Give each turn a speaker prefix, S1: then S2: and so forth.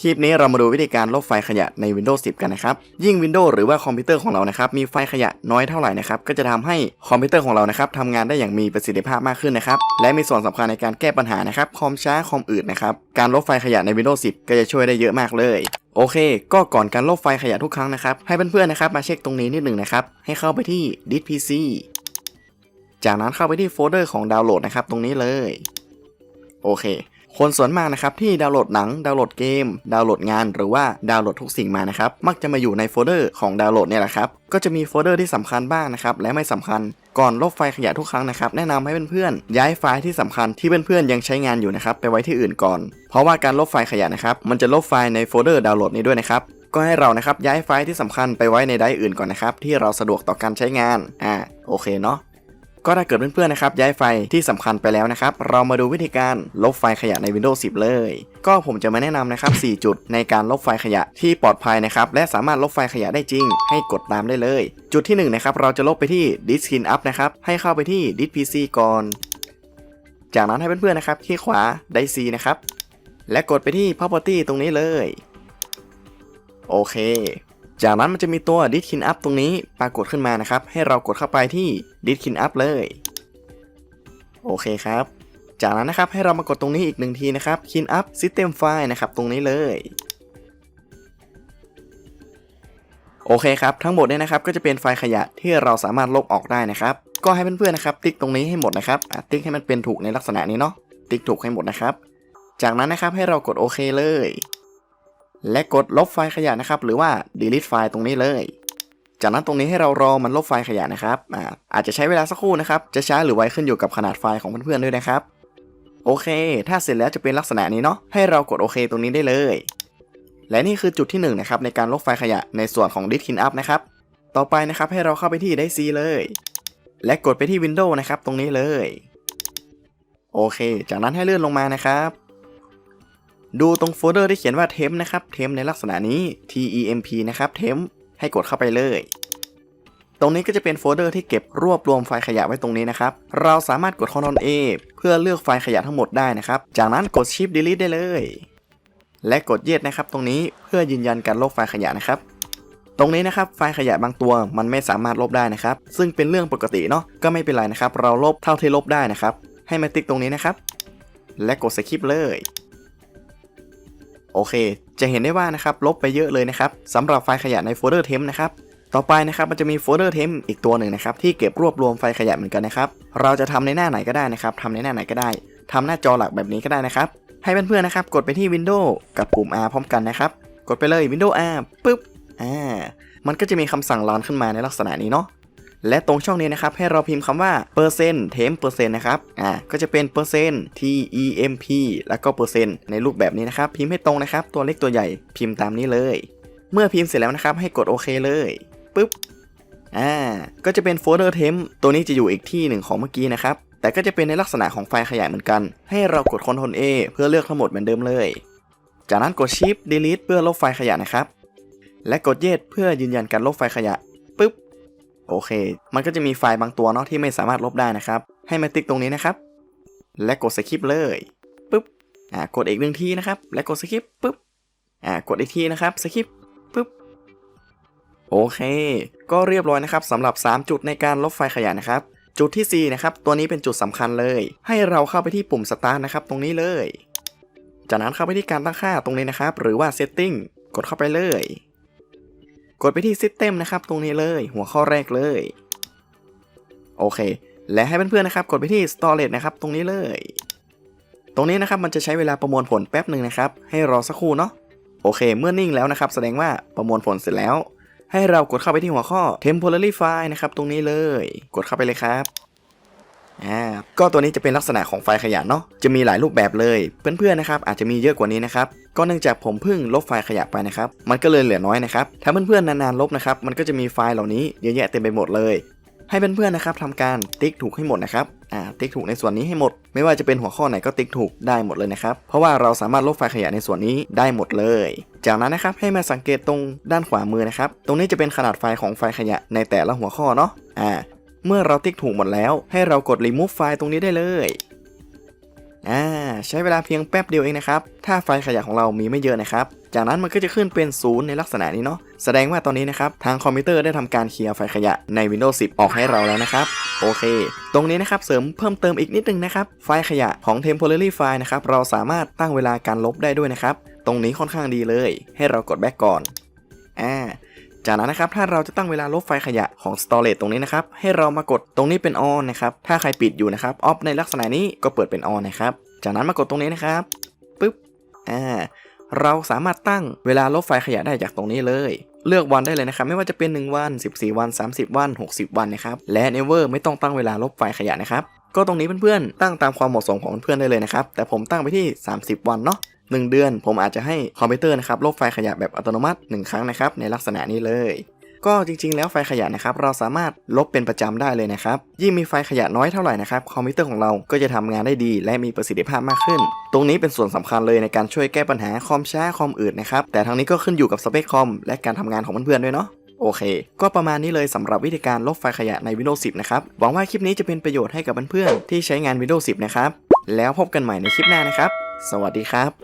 S1: คลิปนี้เรามาดูวิธีการลบไฟล์ขยะใน Windows 10 กันนะครับ ยิ่ง Windows หรือว่าคอมพิวเตอร์ของเรานะครับ มีไฟล์ขยะน้อยเท่าไหร่นะครับ ก็จะทำให้คอมพิวเตอร์ของเรานะครับทำงานได้อย่างมีประสิทธิภาพมากขึ้นนะครับ และมีส่วนสำคัญในการแก้ปัญหานะครับ คอมช้า คอมอืดนะครับ การลบไฟล์ขยะใน Windows 10 ก็จะช่วยได้เยอะมากเลยโอเค ก็ก่อนการลบไฟล์ขยะทุกครั้งนะครับ ให้เพื่อนๆนะครับมาเช็คตรงนี้นิดหนึ่งนะครับ ให้เข้าไปที่ Disk PC จากนั้นเข้าไปที่โฟลเดอร์ของดาวน์โหลดนะครับตรงนี้เลย โอเค คนส่วนมากนะครับที่ดาวน์โหลดหนัง ดาวน์โหลดเกม ดาวน์โหลดงาน หรือว่าดาวน์โหลดทุกสิ่งมานะครับ มักจะมาอยู่ในโฟลเดอร์ของดาวน์โหลดเนี่ยแหละครับ ก็จะมีโฟลเดอร์ที่สำคัญบ้างนะครับ และไม่สำคัญ ก่อนลบไฟล์ขยะทุกครั้งนะครับ แนะนำให้เพื่อนๆ ย้ายไฟล์ที่สำคัญที่เพื่อนๆยังใช้งานอยู่นะครับไปไว้ที่อื่นก่อน เพราะว่าการลบไฟล์ขยะนะครับ มันจะลบไฟล์ในโฟลเดอร์ดาวน์โหลดนี้ด้วยนะครับก็ให้เรานะครับย้ายไฟล์ที่สำคัญไปไว้ในไดร์อื่นก่อนนะครับที่เราสะดวกต่อการใช้งาน อ่า โอเคเนาะ ก็ถ้าเกิดเพื่อนๆนะครับย้ายไฟที่สำคัญไปแล้วนะครับ เรามาดูวิธีการลบไฟขยะใน Windows 10 เลย ก็ผมจะมาแนะนำนะครับ 4 จุดในการลบไฟขยะที่ปลอดภัยนะครับ และสามารถลบไฟขยะได้จริง ให้กดตามได้เลย จุดที่1นะครับ เราจะลบไปที่ Disk Cleanup นะครับ ให้เข้าไปที่ Disk PC ก่อน จากนั้นให้เพื่อนๆนะครับคลิกขวาได้ C นะครับ และกดไปที่ Property ตรงนี้เลย โอเค จากนั้นมันจะมีตัว d i s k i n Up ตรงนี้ปรากฏขึ้นมานะครับ ให้เรากดเข้าไปที่ d i s k i n Up เลย โอเคครับ จากนั้นนะครับให้เรามากดตรงนี้อีกหนึ่งทีนะครับ Clean Up System File นะครับ ตรงนี้เลยโอเคครับทั้งหมดเนี่ยนะครับก็จะเป็นไฟล์ขยะที่เราสามารถลบออกได้นะครับ ก็ให้เพื่อนๆนะครับติ๊กตรงนี้ให้หมดนะครับติ๊กให้มันเป็นถูกในลักษณะนี้เนาะติ๊กถูกให้หมดนะครับ จากนั้นนะครับให้เรากดโอเคเลย และกดลบไฟล์ขยะนะครับ หรือว่า delete ไฟล์ตรงนี้เลย จากนั้นตรงนี้ให้เรารอมันลบไฟล์ขยะนะครับอาอาจจะใช้เวลาสักครู่นะครับ จะช้าหรือไวขึ้นอยู่กับขนาดไฟล์ของเพื่อนๆด้วยนะครับ โอเค ถ้าเสร็จแล้วจะเป็นลักษณะนี้เนาะ ให้เรากดโอเคตรงนี้ได้เลย และนี่คือจุดที่1นงนะครับในการลบไฟล์ขยะในส่วนของ Disk Cleanup นะครับ ต่อไปนะครับให้เราเข้าไปที่ได้ C เลย และกดไปที่ Windows นะครับตรงนี้เลย โอเค จากนั้นให้เลื่อนลงมานะครับ ดูตรงโฟลเดอร์ที่เขียนว่า temp นะครับ temp ในลักษณะนี้ temp นะครับ temp ให้กดเข้าไปเลย ตรงนี้ก็จะเป็นโฟลเดอร์ที่เก็บรวบรวมไฟล์ขยะไว้ตรงนี้นะครับ เราสามารถกด Ctrl A เพื่อเลือกไฟล์ขยะทั้งหมดได้นะครับ จากนั้นกด Shift Delete ได้เลย และกด Yes นะครับ ตรงนี้เพื่อยืนยันการลบไฟล์ขยะนะครับตรงนี้นะครับไฟล์ขยะบางตัวมันไม่สามารถลบได้นะครับ ซึ่งเป็นเรื่องปกติเนาะก็ไม่เป็นไรนะครับ เราลบเท่าที่ลบได้นะครับ ให้มาติ๊กตรงนี้นะครับ และกด Skip เลย โอเค จะเห็นได้ว่านะครับลบไปเยอะเลยนะครับสำหรับไฟล์ขยะในโฟลเดอร์เทมนะครับต่อไปนะครับมันจะมีโฟลเดอร์เทมอีกตัวหนึ่งนะครับที่เก็บรวบรวมไฟล์ขยะเหมือนกันนะครับเราจะทำในหน้าไหนก็ได้นะครับทำในหน้าไหนก็ได้ทำหน้าจอหลักแบบนี้ก็ได้นะครับให้เพื่อนๆนะครับกดไปที่ Windows กับปุ่ม R พร้อมกันนะครับกดไปเลย Windows R ปึ๊บอ่ามันก็จะมีคำสั่งรอนขึ้นมาในลักษณะนี้เนาะ และตรงช่องนี้นะครับให้เราพิมพ์คำว่าเปอร์เซ็นต์เทมเปอร์เซ็นต์นะครับอ่าก็จะเป็นเปอร์เซ็นต์ T E M P แล้วก็เปอร์เซ็นต์ในรูปแบบนี้นะครับพิมพ์ให้ตรงนะครับตัวเล็กตัวใหญ่พิมพ์ตามนี้เลย เมื่อพิมพ์เสร็จแล้วนะครับให้กดโอเคเลยปึ๊บอ่าก็จะเป็นโฟลเดอร์เทมตัวนี้จะอยู่อีกที่หนึ่งของเมื่อกี้นะครับแต่ก็จะเป็นในลักษณะของไฟล์ขยายเหมือนกัน ให้เรากด Ctrl A เพื่อเลือกทั้งหมดเหมือนเดิมเลย จากนั้นกด Shift Delete เพื่อลบไฟล์ขยะนะครับ และกด Yes เพื่อยืนยันการลบไฟล์ขยะ โอเค มันก็จะมีไฟล์บางตัวเนาะที่ไม่สามารถลบได้นะครับ ให้มาติ๊กตรงนี้นะครับ และกด Skip เลยปึ๊บ อ่ากดอีกหนึ่งทีนะครับ และกด Skip ปึ๊บ อ่ากดอีกทีนะครับ Skip ปึ๊บ โอเค ก็เรียบร้อยนะครับสำหรับ 3 จุดในการลบไฟล์ขยะนะครับ จุดที่ 4 นะครับ ตัวนี้เป็นจุดสำคัญเลย ให้เราเข้าไปที่ปุ่ม Start นะครับ ตรงนี้เลย จากนั้นเข้าไปที่การตั้งค่าตรงนี้นะครับ หรือว่า Setting กดเข้าไปเลย กดไปที่ System นะครับ ตรงนี้เลย หัวข้อแรกเลย โอเค และให้เพื่อนๆนะครับ กดไปที่ Storage นะครับ ตรงนี้เลย ตรงนี้นะครับมันจะใช้เวลาประมวลผลแป๊บหนึ่งนะครับ ให้รอสักครู่เนาะโอเค เมื่อนิ่งแล้วนะครับ แสดงว่าประมวลผลเสร็จแล้ว ให้เรากดเข้าไปที่หัวข้อ temporary file นะครับ ตรงนี้เลย กดเข้าไปเลยครับ อ่าก็ตัวนี้จะเป็นลักษณะของไฟล์ขยะเนาะจะมีหลายรูปแบบเลยเพื่อนๆนะครับอาจจะมีเยอะกว่านี้นะครับก็เนื่องจากผมเพิ่งลบไฟล์ขยะไปนะครับมันก็เลยเหลือน้อยนะครับถ้าเพื่อนๆนานๆลบนะครับมันก็จะมีไฟล์เหล่านี้เยอะแยะเต็มไปหมดเลยให้เพื่อนๆนะครับทำการติ๊กถูกให้หมดนะครับ อ่า ติ๊กถูกในส่วนนี้ให้หมด ไม่ว่าจะเป็นหัวข้อไหนก็ติ๊กถูกได้หมดเลยนะครับ เพราะว่าเราสามารถลบไฟล์ขยะในส่วนนี้ได้หมดเลย จากนั้นนะครับให้มาสังเกตตรงด้านขวามือนะครับ ตรงนี้จะเป็นขนาดไฟล์ของไฟล์ขยะในแต่ละหัวข้อเนาะ อ่า เมื่อเราติ๊กถูกหมดแล้ว ให้เรากด remove ไฟล์ตรงนี้ได้เลยอ่าใช้เวลาเพียงแป๊บเดียวเองนะครับ ถ้าไฟขยะของเรามีไม่เยอะนะครับ จากนั้นมันก็จะขึ้นเป็นศูนย์ในลักษณะนี้เนาะ แสดงว่าตอนนี้นะครับ ทางคอมพิวเตอร์ได้ทำการเคลียร์ไฟขยะใน Windows 10 ออกให้เราแล้วนะครับ โอเค ตรงนี้นะครับเสริมเพิ่มเติมอีกนิดนึงนะครับ ไฟล์ขยะของ temporary file นะครับ เราสามารถตั้งเวลาการลบได้ด้วยนะครับ ตรงนี้ค่อนข้างดีเลย ให้เรากด back ก่อน อ่า จากนั้นนะครับถ้าเราจะตั้งเวลาลบไฟขยะของ storage ตรงนี้นะครับให้เรามากดตรงนี้เป็น on นะครับถ้าใครปิดอยู่นะครับ off ในลักษณะนี้ก็เปิดเป็น on นะครับจากนั้นมากดตรงนี้นะครับปึ๊บอ่าเราสามารถตั้งเวลาลบไฟขยะได้จากตรงนี้เลย เลือกวันได้เลยนะครับ ไม่ว่าจะเป็น 1 วัน 14 วัน 30 วัน 60 วันนะครับและ never ไม่ต้องตั้งเวลาลบไฟขยะนะครับ ก็ตรงนี้เพื่อนๆ ตั้งตามความเหมาะสมของเพื่อนได้เลยนะครับ แต่ผมตั้งไปที่ 30 วันเนาะ1เดือน ผมอาจจะให้คอมพิวเตอร์นะครับลบไฟล์ขยะแบบอัตโนมัติ 1 ครั้งนะครับในลักษณะนี้เลยก็จริงๆ แล้วไฟล์ขยะนะครับเราสามารถลบเป็นประจำได้เลยนะครับ ยิ่งมีไฟล์ขยะน้อยเท่าไหร่นะครับคอมพิวเตอร์ของเราก็จะทำงานได้ดี และมีประสิทธิภาพมากขึ้น ตรงนี้เป็นส่วนสำคัญเลยในการช่วยแก้ปัญหาคอมช้าคอมอืดนะครับแต่ทั้งนี้ก็ขึ้นอยู่กับสเปคคอมและการทำงานของเพื่อนๆด้วยเนาะ โอเค ก็ประมาณนี้เลยสำหรับวิธีการลบไฟล์ขยะใน Windows 10 นะครับ หวังว่าคลิปนี้จะเป็นประโยชน์ให้กับเพื่อนๆที่ใช้งาน Windows 10 นะครับ แล้วพบกันใหม่ในคลิปหน้านะครับ สวัสดีครับ